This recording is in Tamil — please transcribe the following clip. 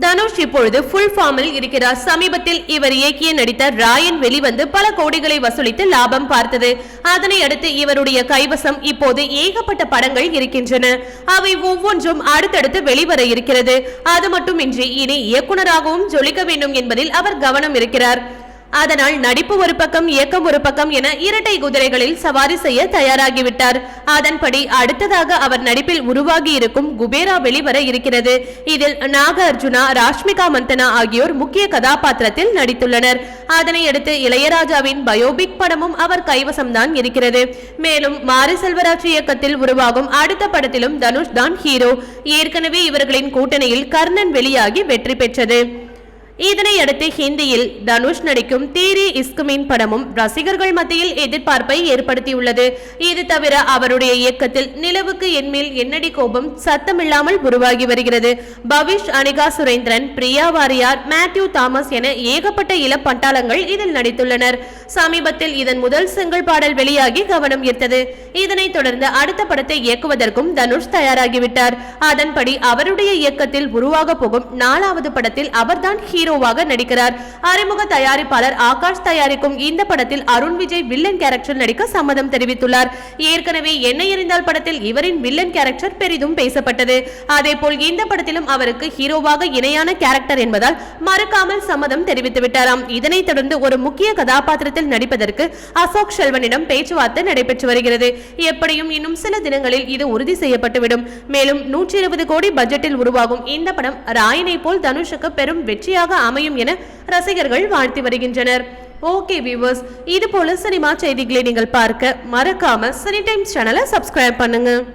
தனுஷ் இப்பொழுது ஃபுல் ஃபார்மில் இருக்கிறார். சமீபத்தில் இவர் இயக்கிய நடித்த ராயன் வெளிவந்து பல கோடிகளை வசூலித்து லாபம் பார்த்தது. அதனை அடுத்து இவருடைய கைவசம் இப்போது ஏகப்பட்ட படங்கள் இருக்கின்றன. அவை ஒவ்வொன்றும் அடுத்தடுத்து வெளிவர இருக்கிறது. அது மட்டுமின்றி இனி இயக்குனராகவும் ஜொலிக்க வேண்டும் என்பதில் அவர் கவனம் இருக்கிறார். அதனால் நடிப்பு ஒரு பக்கம் இயக்கம் ஒரு பக்கம் என இரட்டை குதிரைகளில் சவாரி செய்ய தயாராகிவிட்டார். அதன்படி அடுத்ததாக அவர் நடிப்பில் உருவாகி இருக்கும் குபேரா வெளிவர இருக்கிறது. இதில் நாக அர்ஜுனா ராஷ்மிகா மந்தனா ஆகியோர் முக்கிய கதாபாத்திரத்தில் நடித்துள்ளனர். அதனையடுத்து இளையராஜாவின் பயோபிக் படமும் அவர் கைவசம்தான் இருக்கிறது. மேலும் மாரி செல்வராஜ் இயக்கத்தில் உருவாகும் அடுத்த படத்திலும் தனுஷ் தான் ஹீரோ. ஏற்கனவே இவர்களின் கூட்டணியில் கர்ணன் வெளியாகி வெற்றி பெற்றது. இதனையடுத்து ஹிந்தியில் தனுஷ் நடிக்கும் தேரி இஸ்குமின் படமும் ரசிகர்கள் மத்தியில் எதிர்பார்ப்பை ஏற்படுத்தியுள்ளது. இது தவிர அவருடைய இயக்கத்தில் நிலவுக்கு என்மேல் என்னடி கோபம் சத்தமில்லாமல் உருவாகி வருகிறது. பவிஷ் அனிகா சுரேந்திரன் பிரியா வாரியார் மேத்யூ தாமஸ் என ஏகப்பட்ட இளப்பட்டாளங்கள் இதில் நடித்துள்ளனர். சமீபத்தில் இதன் முதல் சிங்கிள் பாடல் வெளியாகி கவனம் ஈர்த்தது. இதனைத் தொடர்ந்து அடுத்த படத்தை இயக்குவதற்கும் தனுஷ் தயாராகிவிட்டார். அதன்படி அவருடைய இயக்கத்தில் உருவாக போகும் நாலாவது படத்தில் அவர்தான் ஹீரோவாக நடிக்கிறார். அறிமுக தயாரிப்பாளர் ஆகாஷ் தயாரிக்கும் இந்த படத்தில் அருண் விஜய் வில்லன் கேரக்டர் நடிக்க சம்மதம் தெரிவித்துள்ளார். ஏற்கனவே என்ன எறிந்தால் படத்தில் இவரின் வில்லன் கேரக்டர் பெரிதும் பேசப்பட்டது. அதேபோல் இந்த படத்திலும் அவருக்கு ஹீரோவாக இணையான கேரக்டர் என்பதால் மறுக்காமல் சம்மதம் தெரிவித்து விட்டாராம் இதனைத் தொடர்ந்து ஒரு முக்கிய கதாபாத்திரத்தில் நடிப்பதற்கு அசோக் செல்வனிடம் பேச்சுவார்த்தை நடைபெற்று வருகிறது. எப்படியும் இன்னும் சில தினங்களில் இது உறுதி செய்யப்பட்டுவிடும். மேலும் நூற்றி இருபது கோடி பட்ஜெட்டில் உருவாகும் இந்த படம் ராயனை போல் தனுஷுக்கு பெரும் வெற்றியாக அமையும் என ரசிகர்கள் வாழ்த்தி வருகின்றனர். ஓகே வியூவர்ஸ் இது போல சினிமா செய்திகளை நீங்கள் பார்க்க மறக்காம சினி டைம்ஸ் சேனலை சப்ஸ்கிரைப் பண்ணுங்க.